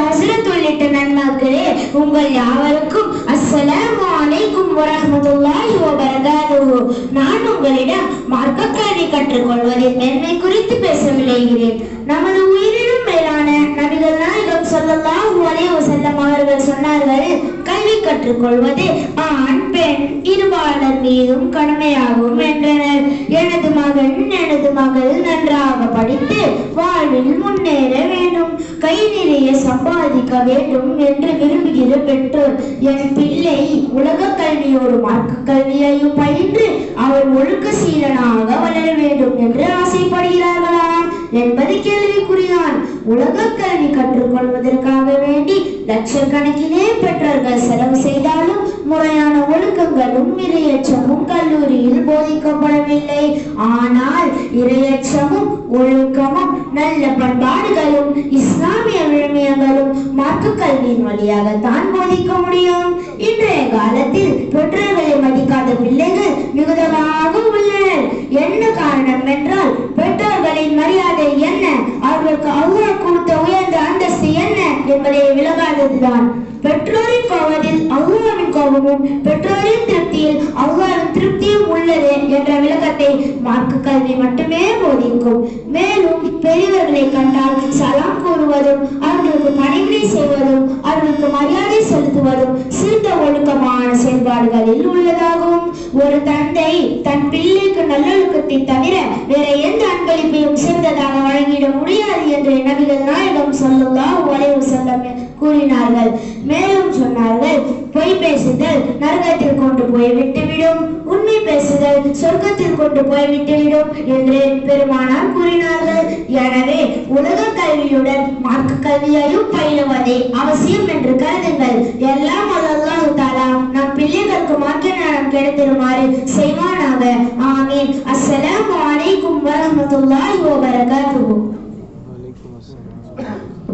ஹசரத் உள்ளிட்ட நன்மக்களே உங்கள் யாவருக்கும் அஸ்ஸலாமு அலைக்கும் வரஹ்மத்துல்லாஹி வபரகாத்துஹு. நான் உங்களிடம் மார்க்க கல்வி கற்றுக்கொள்வதின் மேன்மை குறித்து பேச விளைகிறேன் நமது உயிரினும் மேலான நபிகள் நாயகம் ஸல்லல்லாஹு அலைஹி வஸல்லம் அவர்கள் சொன்னார்கள் கல்வி கற்றுக்கொள்வது ஆண் பெண் இருபாலர் மீதும் கடமையாகும் என்றனர். பெண் எனது மகள் நன்றாக படித்து வாழ்வில் முன்னேற வேண்டும். கை நிறைய சம்பாதிக்க வேண்டும் என்று விரும்புகிற பெற்றோர் என் பிள்ளை உலக கல்வியோடு மார்க்க கல்வியையும் பயின்று அவர் ஒழுக்க சீலனாக வளர வேண்டும் என்று ஆசைப்படுகிறார்களா? என்பது கேள்விக்குறியான். உலக கல்வி கற்றுக்கொள்வதற்காக வேண்டி லட்சக்கணக்கிலே பெற்றோர்கள் செலவு செய்தாலும் முறையான ஒழுக்கங்களும் நிறையற்ற கல்லூரியில் போதிக்கப்படவில்லை ஆனால் இரையச்சமும் ஒழுக்கமும் நல்ல பண்பாடுகளும் இஸ்லாமிய விழுமியங்களும் மார்க்க கல்வியின் வழியாகத்தான் போதிக்க முடியும். இன்றைய காலத்தில் பெற்றோர்களை மதிக்காத பிள்ளைகள் மிகுதமாக உள்ளனர் என்ன காரணம் என்றால் பெற்றோர்களின் மரியாதை என்ன? அவர்களுக்கு அவ்வளவு கொடுத்த உயர்ந்த அந்தஸ்து என்ன என்பதை விளங்காததுதான் பெற்றோரின் கோவத்தில் அவ்வளவின் கோபமும் பெற்றோரின் திருப்தி உள்ளது என்ற விளக்கத்தை மார்க்கு கல்வி மட்டுமே போதிக்கும். மேலும் பெரியவர்களை கண்டால் சலாம் கூறுவதும் அவர்களுக்கு பணிவிடை செய்வதும் அவர்களுக்கு மரியாதை செலுத்துவதும் சிறந்த ஒழுக்கமான செயல்பாடுகளில் உள்ளதாகும். ஒரு தந்தை தன் பிள்ளைக்கு நல்லொழுக்கத்தை தவிர வேற எந்த அன்பளிப்பையும் சிறந்ததாக வழங்கிட முடியும் என்று நபிகள் நாயகம் ஸல்லல்லாஹு வளைவு செல்லம் கூறினார்கள். மேலும் சொன்னார்கள் பொய் பேசுதல் நரகத்தில் கொண்டு போய் விட்டுவிடும். உண்மை பேசுதல் சொர்க்கத்தில் கொண்டு போய் விட்டுவிடும் என்று பெருமானார் கூறினார்கள். எனவே உலக கல்வியுடன் மார்க்க கல்வியையும் பயிலுவதே அவசியம் என்று கருதுங்கள். எல்லாம் அல்லாஹ் தாலா நம் பிள்ளைகளுக்கு மார்க்க நேரம் கிடைத்திருமாறு செய்வானாக. ஆமீன். அஸ்ஸலாமு அலைக்கும் வரஹ்மத்துல்லாஹி வபரகாத்துஹு. வலைக்கும் 들었어요.